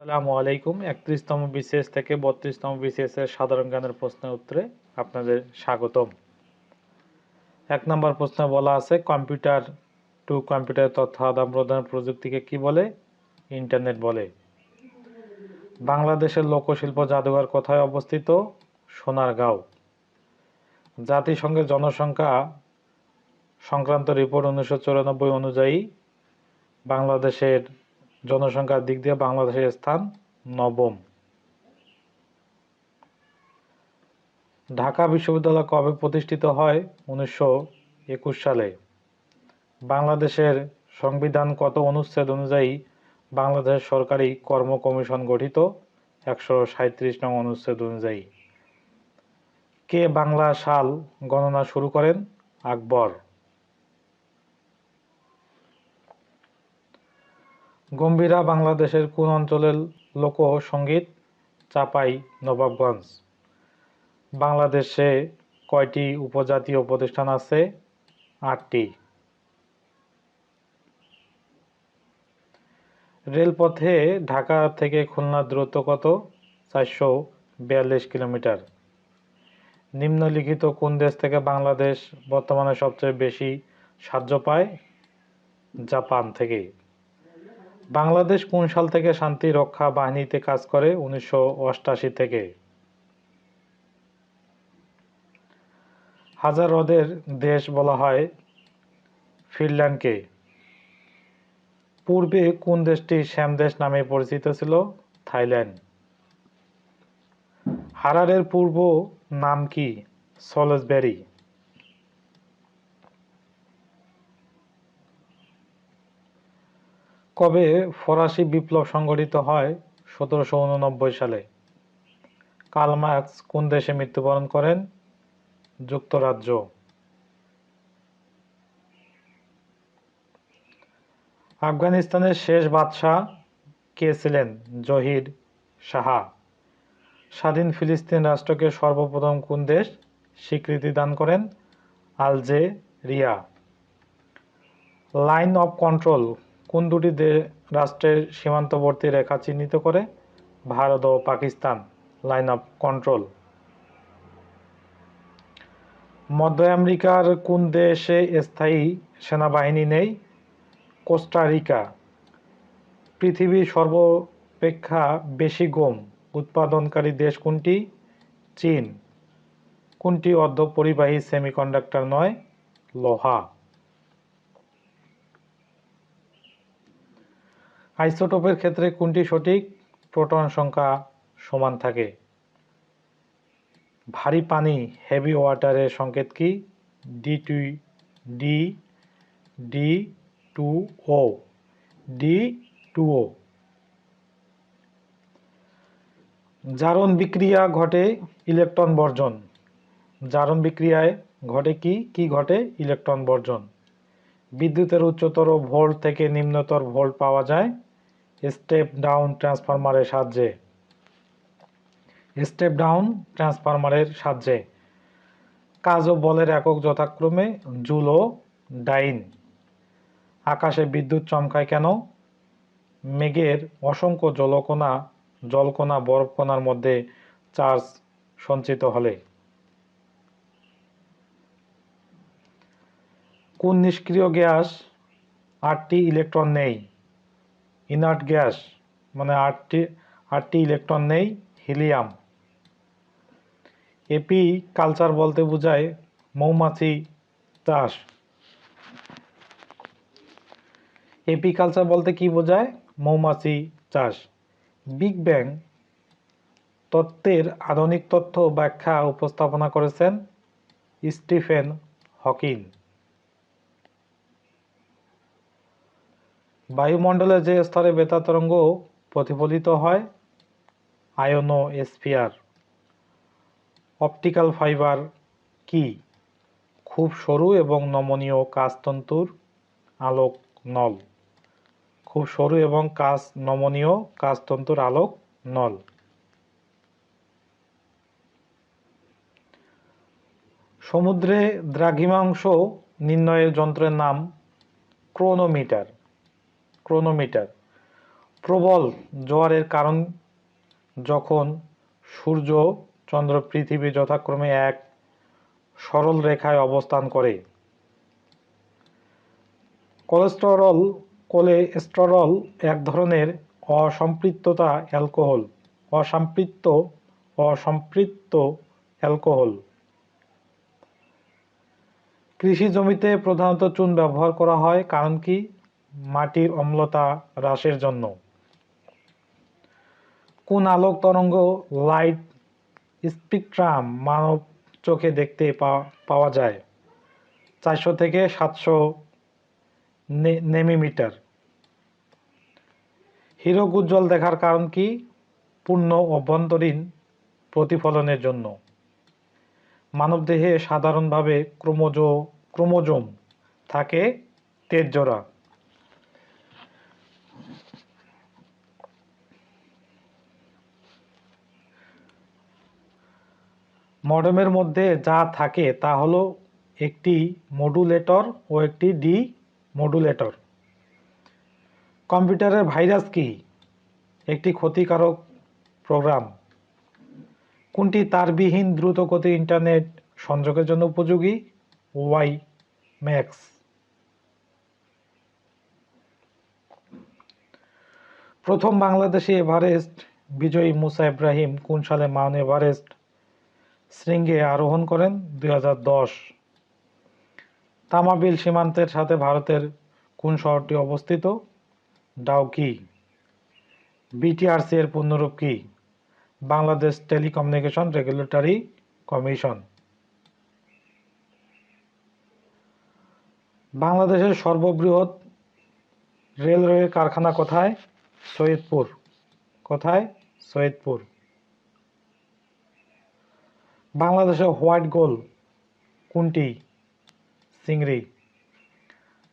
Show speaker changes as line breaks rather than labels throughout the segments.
আসসালামু আলাইকুম। একত্রিশতম বিসিএস থেকে বত্রিশতম এর সাধারণ জ্ঞানের প্রশ্নের উত্তরে আপনাদের স্বাগতম। এক নম্বর প্রশ্নে বলা আছে, কম্পিউটার টু কম্পিউটার তথ্য আদান প্রদান প্রযুক্তিকে কি বলে? ইন্টারনেট বলে। বাংলাদেশের লোকশিল্প জাদুঘর কোথায় অবস্থিত? সোনারগাঁও। জাতিসংঘের জনসংখ্যা সংক্রান্ত রিপোর্ট উনিশশো চুরানব্বই অনুযায়ী বাংলাদেশের জনসংখ্যার দিক দিয়ে বাংলাদেশের স্থান নবম। ঢাকা বিশ্ববিদ্যালয় কবে প্রতিষ্ঠিত হয়? উনিশশো একুশ সালে। বাংলাদেশের সংবিধান কত অনুচ্ছেদ অনুযায়ী বাংলাদেশ সরকারি কর্ম কমিশন গঠিত? একশো সাঁত্রিশ নং অনুচ্ছেদ অনুযায়ী। কে বাংলা সাল গণনা শুরু করেন? আকবর। গম্ভীরা বাংলাদেশের কোন অঞ্চলের লোক সংগীত চাপাই নবাবগঞ্জ। বাংলাদেশে কয়টি উপজাতীয় প্রতিষ্ঠান আছে? আটটি। রেলপথে ঢাকা থেকে খুলনা দূরত্ব কত? চারশো বিয়াল্লিশ কিলোমিটার। নিম্নলিখিত কোন দেশ থেকে বাংলাদেশ বর্তমানে সবচেয়ে বেশি সাহায্য পায়? জাপান থেকে। বাংলাদেশ কোন সাল থেকে শান্তি রক্ষা বাহিনীতে কাজ করে? উনিশশো থেকে। হাজার হ্রদের দেশ বলা হয় ফিনল্যান্ডকে। পূর্বে কোন দেশটি শ্যামদেশ নামে পরিচিত ছিল? থাইল্যান্ড। হারারের পূর্ব নাম কি? সলসবেরি। কবে ফরাসি বিপ্লব সংঘটিত হয়? সতেরোশো উননব্বই সালে। কার্ল মার্কস কোন দেশে মৃত্যুবরণ করেন? যুক্তরাজ্য। আফগানিস্তানের শেষ বাদশাহ কে ছিলেন? জহির সাহা স্বাধীন ফিলিস্তিন রাষ্ট্রকে সর্বপ্রথম কোন দেশ স্বীকৃতি দান করেন? আলজেরিয়া। লাইন অফ কন্ট্রোল কোন দুটি রাষ্ট্রের সীমান্তবর্তী রেখা চিহ্নিত করে? ভারত ও পাকিস্তান। Line of control. মধ্য আমেরিকার কোন দেশে স্থায়ী সেনাবাহিনী নেই? কোস্টারিকা পৃথিবীর সর্বাপেক্ষা বেশি গম উৎপাদনকারী দেশ কোনটি? চীন। কোনটি অর্ধপরিবাহী সেমিকন্ডাক্টর নয়? লোহা। আইসোটোপের ক্ষেত্রে কোনটি সঠিক? প্রোটন সংখ্যা সমান থাকে। ভারী পানি হেভি ওয়াটারের সংকেত কি? D two D D two O D two O জারণ বিক্রিয়া ঘটে ইলেকট্রন বর্জন। জারণ বিক্রিয়ায় ঘটে কি? কি ঘটে? ইলেকট্রন বর্জন। বিদ্যুতের উচ্চতর ভোল্ট থেকে নিম্নতর ভোল্ট পাওয়া যায় স্টেপ ডাউন ট্রান্সফরমারের সাহায্যে। স্টেপ ডাউন ট্রান্সফরমারের সাহায্যে। কাজ ও বলের একক যথাক্রমে জুল ও ডাইন। আকাশে বিদ্যুৎ চমকায় কেন? মেঘের অসংখ্য জলকণা জলকণা বরফকণার মধ্যে চার্জ সঞ্চিত হলে। কোন নিষ্ক্রিয় গ্যাস আটটি ইলেকট্রন নেই? ইনার্ট গ্যাস মানে আটটি আটটি ইলেকট্রন নেই, হিলিয়াম। এপি কালচার বলতে বোঝায় মৌমাছি চাষ। এপি কালচার বলতে কি বোঝায়? মৌমাছি চাষ। বিগ ব্যাং তত্ত্বের আধুনিক তথ্য ব্যাখ্যা উপস্থাপনা করেছেন স্টিফেন হকিং। বায়ুমণ্ডলে যে স্তরে বেতার তরঙ্গ প্রতিফলিত হয় আয়নো আয়োনোস্ফিয়ার। অপটিক্যাল ফাইবার কি? খুব সরু এবং নমনীয় কাঁচতন্তুর আলোক নল। খুব সরু এবং কাঁচ, নমনীয় কাঁচতন্তুর আলোক নল। সমুদ্রে দ্রাঘিমাংশ নির্ণয়ের যন্ত্রের নাম ক্রোনোমিটার। ক্রোনোমিটার। প্রবল জোয়ারের কারণ যখন সূর্য চন্দ্র পৃথিবী যথাক্রমে এক সরল রেখায় অবস্থান করে। কোলেস্টেরল কোলেস্টেরল এক ধরনের অসম্পৃক্ততা অ্যালকোহল, অসম্পৃক্ত অসম্পৃক্ত অ্যালকোহল। কৃষি জমিতে প্রধানত চুন ব্যবহার করা হয়, কারণ কি? মাটির অম্লতা হ্রাসের জন্য। কোন আলোক তরঙ্গ লাইট স্পেকট্রাম মানব চোখে দেখতে পাওয়া যায়? চারশো থেকে সাতশো নেমিমিটার। হীরক উজ্জ্বল দেখার কারণ কি? পূর্ণ অভ্যন্তরীণ প্রতিফলনের জন্য। মানবদেহে সাধারণভাবে ক্রোমোজো, ক্রোমোজোম থাকে তের জোড়া মডেমের মধ্যে যা থাকে তা হলো একটি মডুলেটর ও একটি ডি মডুলেটর কম্পিউটারের ভাইরাস কি? একটি ক্ষতিকারক প্রোগ্রাম। কোনটি তারবিহীন দ্রুতগতি ইন্টারনেট সংযোগের জন্য উপযোগী? WiMAX. প্রথম বাংলাদেশি এভারেস্ট বিজয়ী মুসা ইব্রাহিম কোন সালে মাউন্ট এভারেস্ট শৃঙ্গে আরোহণ করেন দু হাজার দশ। তামাবিল সীমান্তের সাথে ভারতের কোন শহরটি অবস্থিত? ডাউকি বিটিআরসি এর পূর্ণরূপ কি? Bangladesh telecommunication regulatory commission. বাংলাদেশের সর্ববৃহৎ রেলওয়ে কারখানা কোথায়? সৈয়দপুর। কোথায়? সৈয়দপুর। বাংলাদেশের হোয়াইট গোল কোনটি? চিংড়ি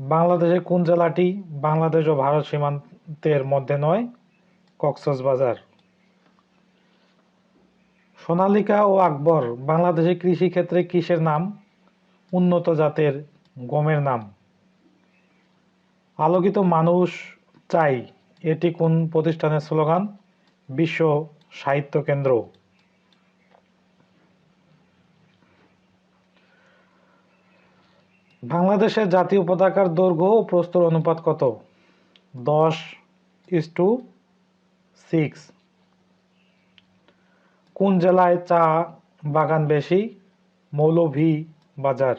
বাংলাদেশের কোন জেলাটি বাংলাদেশ ও ভারত সীমান্তের মধ্যে নয়? কক্সবাজার। সোনালিকা ও আকবর, বাংলাদেশের কৃষি ক্ষেত্রে কিসের নাম? উন্নত জাতের গমের নাম। আলোকিত মানুষ চাই, এটি কোন প্রতিষ্ঠানের স্লোগান? বিশ্ব সাহিত্য কেন্দ্র। বাংলাদেশের জাতীয় পতাকার দৈর্ঘ্য ও প্রস্তর অনুপাত কত? দশ ইস টু সিক্স কোন জেলায় চা বাগান বেশি? মৌলভী বাজার।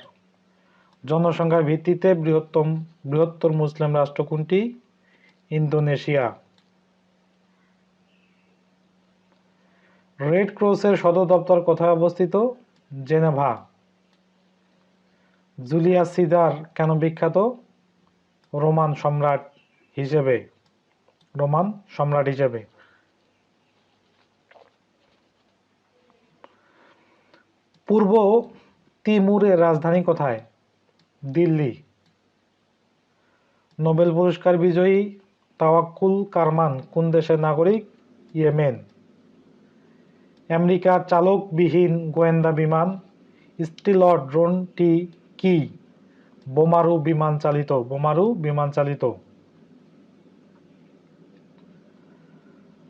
জনসংখ্যার ভিত্তিতে বৃহত্তম, বৃহত্তর মুসলিম রাষ্ট্র কোনটি? ইন্দোনেশিয়া। রেড ক্রসের সদর দপ্তর কোথায় অবস্থিত? জেনেভা। জুলিয়াস সিজার কেন বিখ্যাত? রোমান সম্রাট হিসেবে, রোমান সম্রাট হিসেবে। পূর্ব তিমুরের রাজধানী কোথায়? দিল্লি। নোবেল পুরস্কার বিজয়ী তাওয়াক্কুল কারমান কোন দেশের নাগরিক? ইয়েমেন। আমেরিকার চালকবিহীন গোয়েন্দা বিমান স্টিলর ড্রোনটি কি? বোমারু বিমান চালিত, বোমারু বিমান চালিত।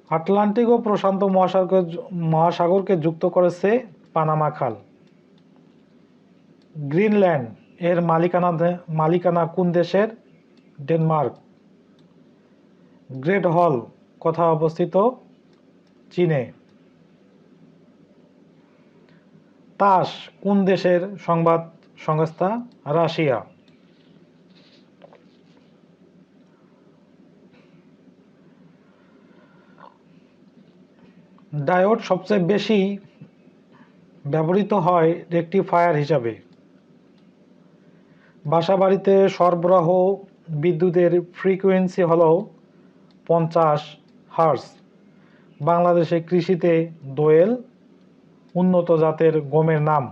আটলান্টিক ও প্রশান্ত মহাসাগর, মহাসাগরকে যুক্ত করেছে পানামা খাল। গ্রিনল্যান্ড এর মালিকানা মালিকানা কোন দেশের? ডেনমার্ক। গ্রেট হল কোথায় অবস্থিত? চীনে। তাস কোন দেশের সংবাদ? সংস্থা রাশিয়া। ডায়োড সবচেয়ে বেশি ব্যবহৃত হয় রেকটিফায়ার হিসাবে। বাসাবাড়িতে সরবরাহ বিদ্যুতের ফ্রিকোয়েন্সি হল পঞ্চাশ হার্স বাংলাদেশে কৃষিতে দোয়েল, উন্নত জাতের গমের নাম।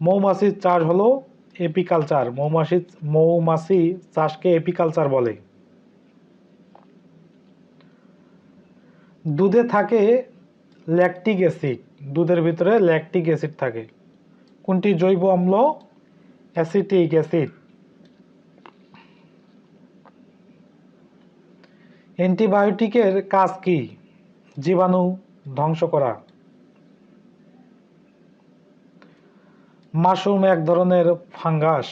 মৌমাছির চাষ হলো এপিকালচার। মৌমাছি মৌমাছি চাষকে এপিকালচার বলে। দুধে থাকে ল্যাকটিক অ্যাসিড। দুধের ভিতরে ল্যাকটিক অ্যাসিড থাকে। কোনটি জৈব অম্ল? Acetic acid. অ্যান্টিবায়োটিকের কাজ কি? জীবাণু ধ্বংস করা। মাশরুম এক ধরনের ফাঙ্গাস।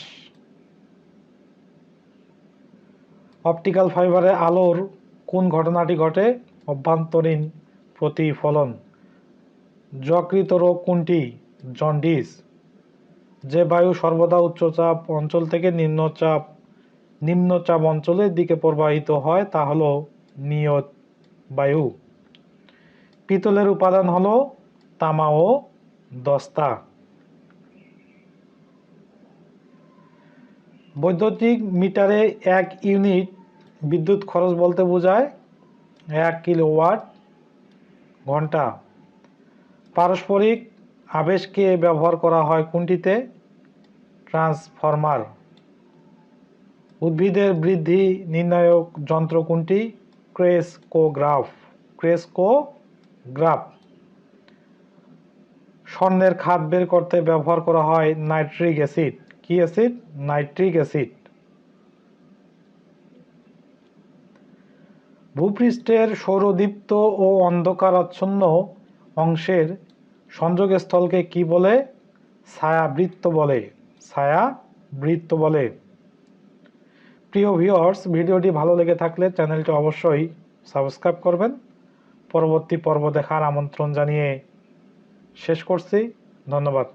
অপটিক্যাল ফাইবারে আলোর কোন ঘটনাটি ঘটে? অভ্যন্তরীণ প্রতিফলন। যকৃত রোগ কোনটি? জন্ডিস। যে বায়ু সর্বদা উচ্চচাপ অঞ্চল থেকে নিম্নচাপ নিম্নচাপ অঞ্চলের দিকে প্রবাহিত হয়, তা হলো নিয়ত বায়ু। পিতলের উপাদান হলো তামা ও দস্তা। বৈদ্যুতিক মিটারে এক ইউনিট বিদ্যুৎ খরচ বলতে বোঝায় এক কিলোওয়াট ঘণ্টা। পারস্পরিক আবেশকে ব্যবহার করা হয় কোনটিতে? ট্রান্সফরমার। উদ্ভিদের বৃদ্ধি নির্ণায়ক যন্ত্র কোনটি? ক্রেসকোগ্রাফ। ক্রেসকোগ্রাফ। স্বর্ণের খাদ বের করতে ব্যবহার করা হয় নাইট্রিক অ্যাসিড। কি অ্যাসিড নাইট্রিক অ্যাসিড ভূপৃষ্ঠের সৌরদীপ্ত ও অন্ধকারাচ্ছন্ন অংশের সংযোগস্থলকে কি বলে? ছায়াবৃত্ত বলে। ছায়াবৃত্ত বলে। প্রিয় ভিউয়ার্স, ভিডিওটি ভালো লেগে থাকলে চ্যানেলটি অবশ্যই সাবস্ক্রাইব করবেন। পরবর্তী পর্ব দেখার আমন্ত্রণ জানিয়ে শেষ করছি। ধন্যবাদ।